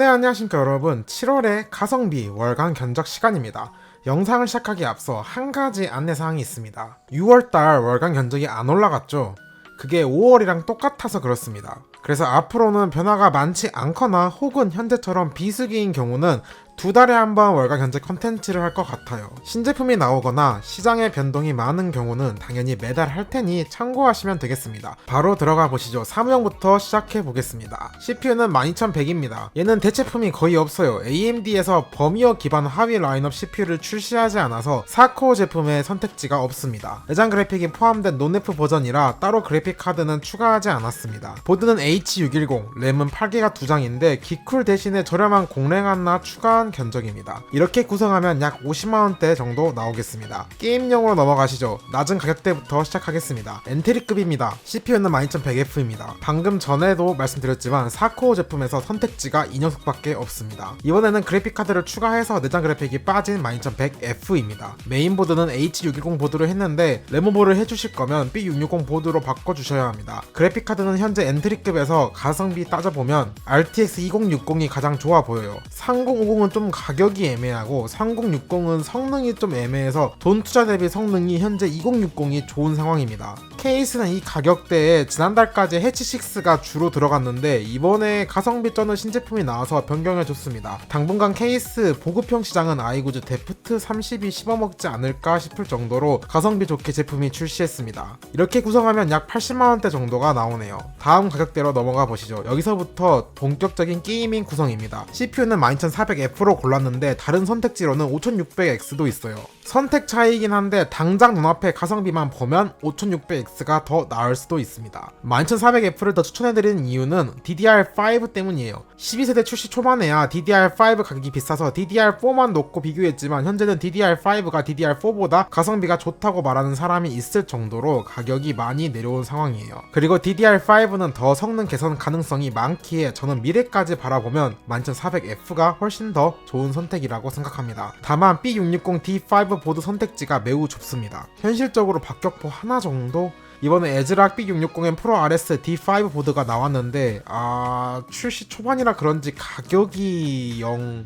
네 안녕하십니까 여러분. 7월의 가성비 월간 견적 시간입니다. 영상을 시작하기에 앞서 한 가지 안내사항이 있습니다. 6월달 월간 견적이 안 올라갔죠? 그게 5월이랑 똑같아서 그렇습니다 그래서 앞으로는 변화가 많지 않거나 혹은 현재처럼 비수기인 경우는 두 달에 한 번 월간 견적 컨텐츠를 할 것 같아요. 신제품이 나오거나 시장의 변동이 많은 경우는 당연히 매달 할 테니 참고하시면 되겠습니다. 바로 들어가 보시죠. 사무용부터 시작해 보겠습니다. CPU는 12100입니다. 얘는 대체품이 거의 없어요. AMD에서 버미어 기반 하위 라인업 CPU를 출시하지 않아서 4코어 제품의 선택지가 없습니다. 내장 그래픽이 포함된 논F 버전이라 따로 그래픽 카드는 추가하지 않았습니다. 보드는 H610, 램은 8개가 2장인데 기쿨 대신에 저렴한 공랭 하나 추가한 견적입니다. 이렇게 구성하면 약 50만원대 정도 나오겠습니다. 게임용으로 넘어가시죠. 낮은 가격대부터 시작하겠습니다. 엔트리급입니다. CPU는 12100F입니다. 방금 전에도 말씀드렸지만 4코어 제품에서 선택지가 이 녀석밖에 없습니다. 이번에는 그래픽카드를 추가해서 내장 그래픽이 빠진 12100F입니다. 메인보드는 H610 보드로 했는데 레모버를 해주실 거면 B660 보드로 바꿔주셔야 합니다. 그래픽카드는 현재 엔트리급에 서 가성비 따져보면 RTX 2060이 가장 좋아 보여요. 3050은 좀 가격이 애매하고 3060은 성능이 좀 애매해서 돈 투자 대비 성능이 현재 2060이 좋은 상황입니다. 케이스는 이 가격대에 지난달까지 해치6가 주로 들어갔는데 이번에 가성비 쩌는 신제품이 나와서 변경해줬습니다. 당분간 케이스 보급형 시장은 아이구즈 데프트 30이 씹어먹지 않을까 싶을 정도로 가성비 좋게 제품이 출시했습니다. 이렇게 구성하면 약 80만원대 정도가 나오네요. 다음 가격대로 넘어가 보시죠. 여기서부터 본격적인 게이밍 구성입니다. CPU는 12400F로 골랐는데 다른 선택지로는 5600X도 있어요. 선택 차이긴 한데 당장 눈앞에 가성비만 보면 5600X가 더 나을 수도 있습니다. 12400F를 더 추천해드리는 이유는 DDR5 때문이에요. 12세대 출시 초반에야 DDR5 가격이 비싸서 DDR4만 놓고 비교했지만 현재는 DDR5가 DDR4보다 가성비가 좋다고 말하는 사람이 있을 정도로 가격이 많이 내려온 상황이에요. 그리고 DDR5는 더 성능 개선 가능성이 많기에 저는 미래까지 바라보면 12400F가 훨씬 더 좋은 선택이라고 생각합니다. 다만 B660D5 보드 선택지가 매우 좁습니다. 현실적으로 박격포 하나 정도 이번에 에즈락 B660M 프로 RS D5 보드가 나왔는데 아 출시 초반이라 그런지 가격이 영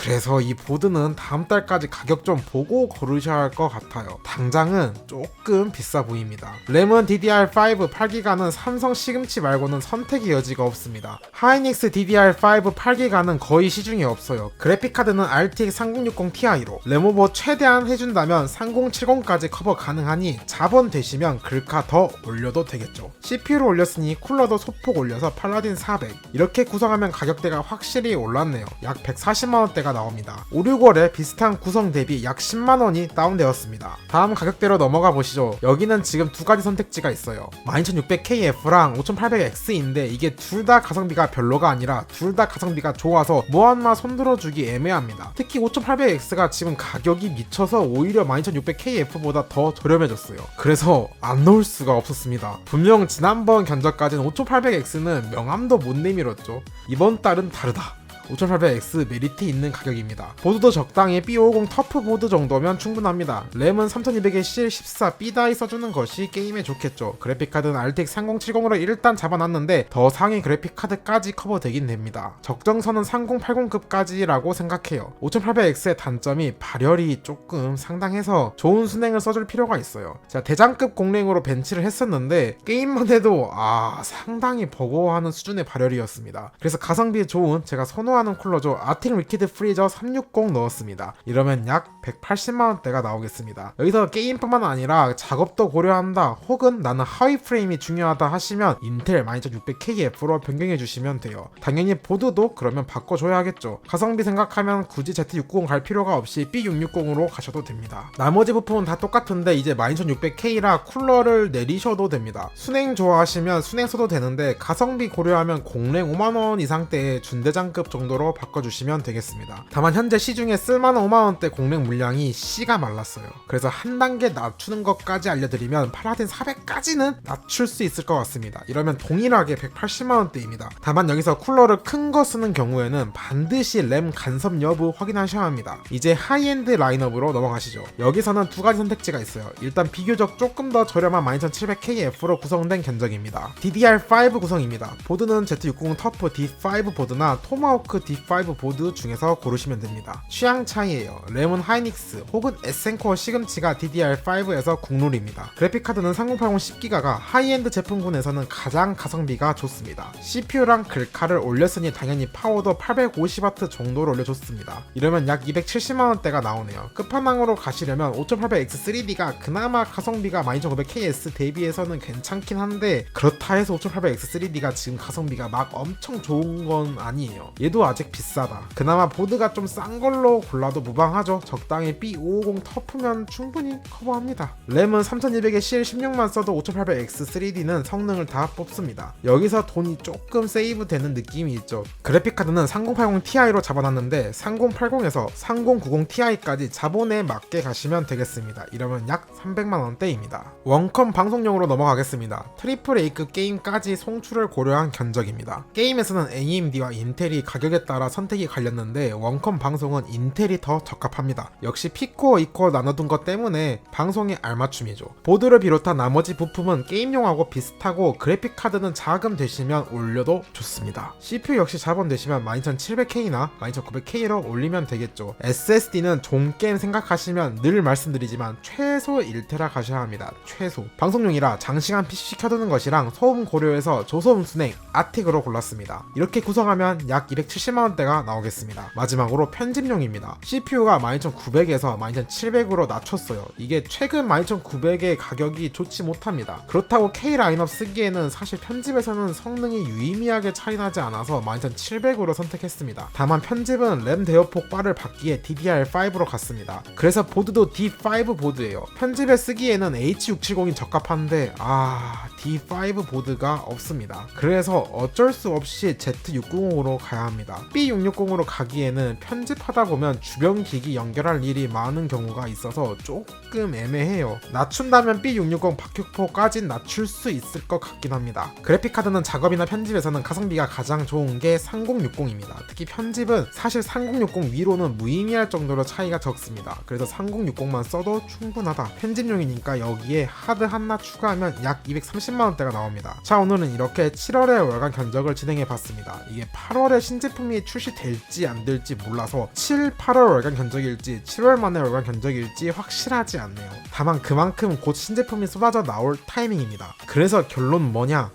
그래서 이 보드는 다음 달까지 가격 좀 보고 고르셔야 할 것 같아요. 당장은 조금 비싸 보입니다. 램은 DDR5 8기가는 삼성 시금치 말고는 선택의 여지가 없습니다. 하이닉스 DDR5 8기가는 거의 시중에 없어요. 그래픽카드는 RTX 3060 Ti로 램오버 최대한 해준다면 3070까지 커버 가능하니 자본 되시면 글카 더 올려도 되겠죠. CPU를 올렸으니 쿨러도 소폭 올려서 팔라딘 400 이렇게 구성하면 가격대가 확실히 올랐네요. 약 140만원대가 나옵니다. 5, 6월에 비슷한 구성 대비 약 10만원이 다운되었습니다. 다음 가격대로 넘어가 보시죠. 여기는 지금 두 가지 선택지가 있어요. 12600KF랑 5800X인데 이게 둘 다 가성비가 별로가 아니라 둘 다 가성비가 좋아서 뭐한마 손들어주기 애매합니다. 특히 5800X가 지금 가격이 미쳐서 오히려 12600KF보다 더 저렴해졌어요. 그래서 안 넣을 수가 없었습니다. 분명 지난번 견적까지는 5800X는 명함도 못 내밀었죠. 이번 달은 다르다. 5800X 메리트 있는 가격입니다. 보드도 적당히 B50 터프 보드 정도면 충분합니다. 램은 3200에 CL14 B다이 써주는 것이 게임에 좋겠죠. 그래픽카드는 RTX 3070으로 일단 잡아놨는데 더 상위 그래픽카드까지 커버되긴 됩니다. 적정선은 3080급까지라고 생각해요. 5800X의 단점이 발열이 조금 상당해서 좋은 순행을 써줄 필요가 있어요. 자 대장급 공랭으로 벤치를 했었는데 게임만 해도 아 상당히 버거워하는 수준의 발열이었습니다. 그래서 가성비 좋은 제가 선호하는 쿨러죠. 아팅 리퀴드 프리저 360 넣었습니다. 이러면 약 180만원대가 나오겠습니다. 여기서 게임뿐만 아니라 작업도 고려한다 혹은 나는 하위 프레임이 중요하다 하시면 인텔 12600KF로 변경해 주시면 돼요. 당연히 보드도 그러면 바꿔줘야겠죠. 가성비 생각하면 굳이 Z690 갈 필요가 없이 B660으로 가셔도 됩니다. 나머지 부품은 다 똑같은데 이제 12600K라 쿨러를 내리셔도 됩니다. 순행 좋아하시면 순행 써도 되는데 가성비 고려하면 공랭 5만원 이상대의 준대장급 정도 정도로 바꿔주시면 되겠습니다. 다만 현재 시중에 쓸만한 5만원대 공랭 물량이 씨가 말랐어요. 그래서 한 단계 낮추는 것까지 알려드리면 팔라딘 400까지는 낮출 수 있을 것 같습니다. 이러면 동일하게 180만원대입니다. 다만 여기서 쿨러를 큰 거 쓰는 경우에는 반드시 램 간섭 여부 확인하셔야 합니다. 이제 하이엔드 라인업으로 넘어가시죠. 여기서는 두 가지 선택지가 있어요. 일단 비교적 조금 더 저렴한 12700KF로 구성된 견적입니다. DDR5 구성입니다. 보드는 Z60 터프 D5 보드나 토마호크 D5 보드 중에서 고르시면 됩니다. 취향 차이예요. 램은 하이닉스 혹은 에센코어 시금치가 DDR5에서 국룰입니다. 그래픽카드는 3080 10기가가 하이엔드 제품군에서는 가장 가성비가 좋습니다. CPU랑 글카를 올렸으니 당연히 파워도 850W 정도로 올려줬습니다. 이러면 약 270만원대가 나오네요. 끝판왕으로 가시려면 5800X3D가 그나마 가성비가 12900KS 대비해서는 괜찮긴 한데 그렇다 해서 5800X3D가 지금 가성비가 막 엄청 좋은 건 아니에요. 얘도 아직 비싸다. 그나마 보드가 좀 싼 걸로 골라도 무방하죠. 적당히 B550 터프면 충분히 커버합니다. 램은 3200에 CL16만 써도 5800X3D는 성능을 다 뽑습니다. 여기서 돈이 조금 세이브 되는 느낌이 있죠. 그래픽카드는 3080 Ti로 잡아놨는데 3080에서 3090 Ti까지 자본에 맞게 가시면 되겠습니다. 이러면 약 300만원대입니다. 원컴 방송용으로 넘어가겠습니다. 트리플 A급 게임까지 송출을 고려한 견적입니다. 게임에서는 AMD와 인텔이 가격 에 따라 선택이 갈렸는데 원컴 방송은 인텔이 더 적합합니다. 역시 P코어, E코어 나눠둔 것 때문에 방송에 알맞춤이죠. 보드를 비롯한 나머지 부품은 게임용하고 비슷하고 그래픽 카드는 자금 되시면 올려도 좋습니다. CPU 역시 자본 되시면 12700K나 12900K로 올리면 되겠죠. SSD는 종게임 생각하시면 늘 말씀드리지만 최소 1테라 가셔야 합니다. 최소. 방송용이라 장시간 PC 켜두는 것이랑 소음 고려해서 저소음 순행 아틱으로 골랐습니다. 이렇게 구성하면 약 270 만원대가 나오겠습니다. 마지막으로 편집용입니다. CPU가 12900에서 12700으로 낮췄어요. 이게 최근 12900의 가격이 좋지 못합니다. 그렇다고 K 라인업 쓰기에는 사실 편집에서는 성능이 유의미하게 차이나지 않아서 12700으로 선택했습니다. 다만 편집은 램 대여폭 바를 받기에 DDR5로 갔습니다. 그래서 보드도 D5 보드예요. 편집에 쓰기에는 H670이 적합한데 아 D5 보드가 없습니다. 그래서 어쩔 수 없이 Z690으로 가야 합니다. B660으로 가기에는 편집하다 보면 주변 기기 연결할 일이 많은 경우가 있어서 조금 애매해요. 낮춘다면 B660 박격포까진 낮출 수 있을 것 같긴 합니다. 그래픽카드는 작업이나 편집에서는 가성비가 가장 좋은 게 3060입니다. 특히 편집은 사실 3060 위로는 무의미할 정도로 차이가 적습니다. 그래서 3060만 써도 충분하다. 편집용이니까 여기에 하드 하나 추가하면 약 230만원대가 나옵니다. 자 오늘은 이렇게 7월의 월간 견적을 진행해 봤습니다. 이게 8월에 신제 품이 출시될지 안 될지 몰라서 7, 8월 월간 견적일지 7월 만에 월간 견적일지 확실하지 않네요. 다만 그만큼 곧 신제품이 쏟아져 나올 타이밍입니다. 그래서 결론 뭐냐?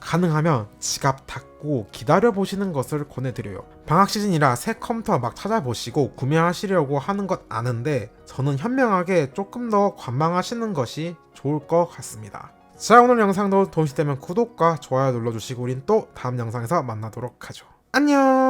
가능하면 지갑 닫고 기다려 보시는 것을 권해드려요. 방학 시즌이라 새 컴퓨터 막 찾아보시고 구매하시려고 하는 것 아는데 저는 현명하게 조금 더 관망하시는 것이 좋을 것 같습니다. 자 오늘 영상도 도움이 되면 구독과 좋아요 눌러주시고 우린 또 다음 영상에서 만나도록 하죠. 안녕